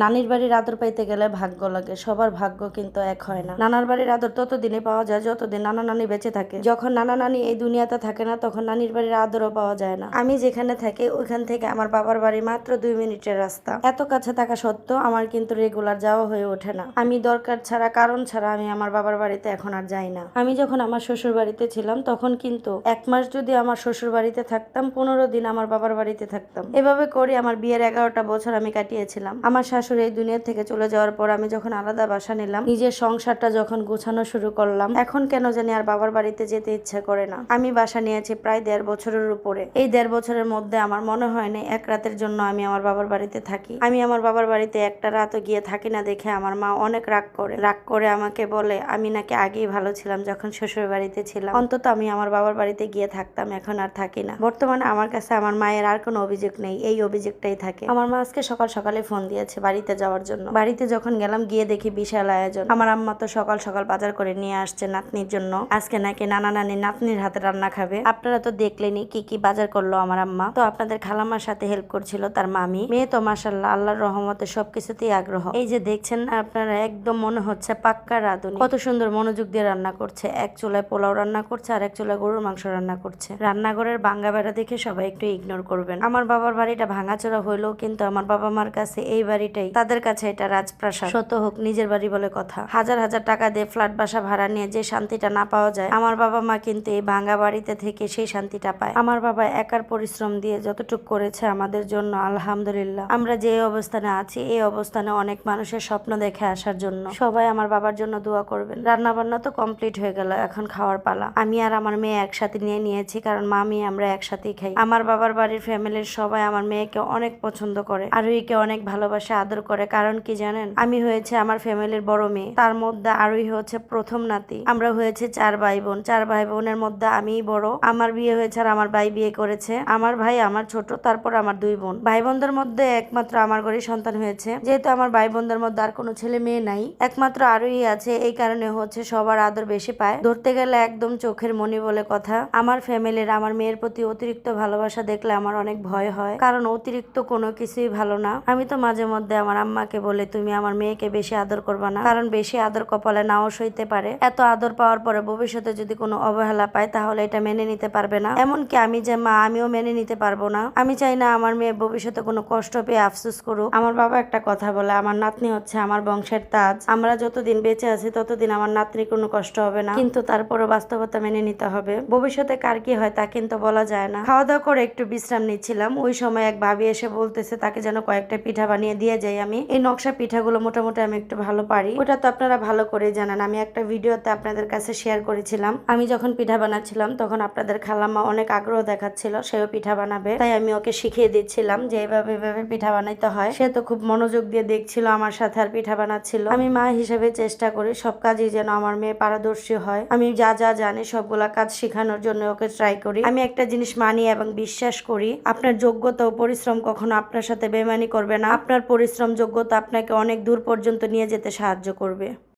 নানির বাড়ির আদর পাইতে গেলে ভাগ্য লাগে, সবার ভাগ্য কিন্তু এক হয় না। নানার বাড়ির আদর ততদিনে পাওয়া যায় যতদিন নানা নানি বেঁচে থাকে। যখন নানা নানি এই দুনিয়াতে থাকে না, তখন নানির বাড়ির আদরও পাওয়া যায় না। আমি যেখানে থাকি, ওইখান থেকে আমার বাবার বাড়ি মাত্র দুই মিনিটের রাস্তা। এত কাছে থাকা সত্ত্বেও আমার কিন্তু রেগুলার যাওয়া হয়ে ওঠে না। আমি দরকার ছাড়া, কারণ ছাড়া আমি আমার বাবার বাড়িতে এখন আর যাই না। আমি যখন আমার শ্বশুর বাড়িতে ছিলাম, তখন কিন্তু এক মাস যদি আমার শ্বশুর বাড়িতে থাকতাম, পনেরো দিন আমার বাবার বাড়িতে থাকতাম। এভাবে করে আমার বিয়ের এগারোটা বছর আমি কাটিয়েছিলাম। আমার শাশুড়ি এই দুনিয়া থেকে চলে যাওয়ার পর আমি যখন আলাদা বাসা নিলাম, নিজের সংসারটা যখন গোছানো শুরু করলাম, এখন কেন জানি আর বাবার বাড়িতে যেতে ইচ্ছা করে না। আমি বাসা নিয়েছি প্রায় দেড় বছরের উপরে। এই দেড় বছরের মধ্যে আমার মনে হয় না এক রাতের জন্য আমি আমার বাবার বাড়িতে থাকি। আমি আমার বাবার বাড়িতে একটা রাতও গিয়ে থাকি না দেখে আমার মা অনেক রাগ করে। রাগ করে আমাকে বলে, আমি নাকি আগেই ভালো ছিলাম যখন শ্বশুর বাড়িতে ছিলাম। অন্তত আমি আমার বাবার বাড়িতে গিয়ে থাকতাম, এখন আর থাকি না। বর্তমানে আমার কাছে আমার মায়ের আর কোনো অভিযোগ নেই। এই অভিযোগটাই থাকে। আমার মা আজকে সকাল সকালে ফোন দিয়েছে বাড়িতে যাওয়ার জন্য। বাড়িতে যখন গেলাম, গিয়ে দেখি বিশাল আয়োজন। আমার আম্মা তো সকাল সকাল বাজার করে নিয়ে আসছে নাতনির জন্য। আজকে নাকি নানা নানি নাতনির হাতে রান্না খাবে। আপনারা তো দেখলেনি কি কি বাজার করল আমার আম্মা। তো আপনাদের খালাম্মার সাথে হেল্প করছিল তার মামি। মেয়ে তো মাসাল্লাহ আল্লাহর রহমতে সবকিছুতেই আগ্রহ। এই যে দেখছেন, আপনারা একদম মনে হচ্ছে পাক্কা রাঁধুনি। কত সুন্দর মনোযোগ দিয়ে রান্না করছে। এক চুলায় পোলাও রান্না করছে আর এক চুলায় গরুর মাংস রান্না করছে। রান্নাঘরের ভাঙ্গা বেড়া দেখে সবাই একটু ইগনোর করবেন। আমার বাবার বাড়িটা ভাঙাচোরা হইলেও কিন্তু আমার বাবা মার কাছে এই বাড়িটাই তাদের কাছে এটা রাজপ্রাসাদ। শত হোক নিজের বাড়ি বলে কথা। হাজার হাজার টাকা দিয়ে ফ্ল্যাট বাসা ভাড়া নিয়ে যে শান্তিটা না পাওয়া যায় আমার বাবা মা কিন্তু এই ভাঙ্গা বাড়িতে থেকে সেই শান্তিটা পায়। আমার বাবা একার পরিশ্রম দিয়ে যতটুক করেছে আমাদের জন্য আলহামদুলিল্লাহ। আমরা যে অবস্থানে আছি এই অবস্থানে অনেক মানুষের স্বপ্ন দেখে আসার জন্য। সবাই আমার বাবার জন্য দোয়া করবেন। রান্না বান্না তো কমপ্লিট হয়ে গেল এখন খাওয়ার পালা। আমি আর আমার মেয়ে একসাথে নিয়ে নিয়েছি কারণ মামি আমরা একসাথেই খাই। আমার বাবার বাড়ির ফ্যামিলির সবাই আমার মেয়েকে অনেক পছন্দ করে আরুইকে অনেক ভালোবাসে আদর করে, কারণ কি জানেন? আমি হয়েছে আমার ফ্যামিলির বড় মেয়ে। তার মধ্যে আরুই হচ্ছে প্রথম নাতি। আমরা হয়েছে চার ভাই বোন চার ভাই বোনের মধ্যে আমিই বড়। আমার বিয়ে হয়েছে আর আমার ভাই বিয়ে করেছে। আমার ভাই আমার ছোট, তারপর আমার দুই বোন। ভাই বোনদের মধ্যে একমাত্র আমার ঘরেই সন্তান হয়েছে। যেহেতু আমার ভাই বোনদের মধ্যে আর কোনো ছেলে মেয়ে নাই, একমাত্র আরুই আছে। এই কারণে হচ্ছে সবার আদর বেশি পায়। ধরতে গেলে একদম চোখের মনি বলে কথা। আমার ফ্যামিলির, আমার মেয়ের প্রতি অতিরিক্ত ভালোবাসা দেখলে আমার অনেক ভয় হয়। কারণ অতিরিক্ত কোনো কিছুই ভালো না। আমি তো মাঝে মধ্যে আমার আম্মাকে বলে, তুমি আমার মেয়েকে বেশি আদর করবা না, কারণ বেশি আদর কপালে নাও সইতে পারে। এত আদর পাওয়ার পরে ভবিষ্যতে যদি কোনো অবহেলা পায়, তাহলে এটা মেনে নিতে পারবে না। এমনকি আমি যে মা, আমিও মেনে নিতে পারব না। আমি চাই না আমার মেয়ে ভবিষ্যতে কোনো কষ্ট পেয়ে আফসোস করুক। আমার বাবা একটা কথা বলে, আমার নাতনি হচ্ছে আমার বংশের তাজ। আমরা যতদিন বেঁচে আছি, ততদিন আমার নাতনি কোনো কষ্ট হবে না। কিন্তু তারপরও বাস্তবতা মেনে নিতে হবে। ভবিষ্যতে কার কি হয় তা কিন্তু বলা যায় না। খাওয়া দাওয়া করে একটু বিশ্রাম নিচ্ছিলাম। ওই সময় এক ভাবি এসে বলতেছে, তাকে যেন কয়েকটা পিঠা বানিয়ে দিয়ে যাই আমি এই নকশা পিঠাগুলো মোটামুটি আমি একটু ভালো পারি। ওটা তো আপনারা ভালো করে জানেন। আমি একটা ভিডিওতে আপনাদের কাছে শেয়ার করেছিলাম। আমি যখন পিঠা বানাচ্ছিলাম, তখন আপনাদের খালাম্মা অনেক আগ্রহ দেখাচ্ছিল, সেও পিঠা বানাবে। তাই আমি ওকে শিখিয়ে দিচ্ছিলাম যে এইভাবে এইভাবে পিঠা বানাইতে হয়। সে তো খুব মনোযোগ দিয়ে দেখছিল আমার সাথে আর পিঠা বানাচ্ছিল। আমি মা হিসেবে চেষ্টা করি সব কাজই যেন আমার মেয়ে পারদর্শী হয়। আমি যা যা জানি সবগুলা কাজ শেখানোর জন্য ওকে ট্রাই করি। আমি একটা জিনিস মানি এবং বিশ্বাস করি, আপনার যোগ্যতা ও পরিশ্রম কখনো আপনার সাথে বেমানি করবে না। আপনার পরিশ্রম যোগ্যতা আপনাকে অনেক দূর পর্যন্ত নিয়ে যেতে সাহায্য করবে।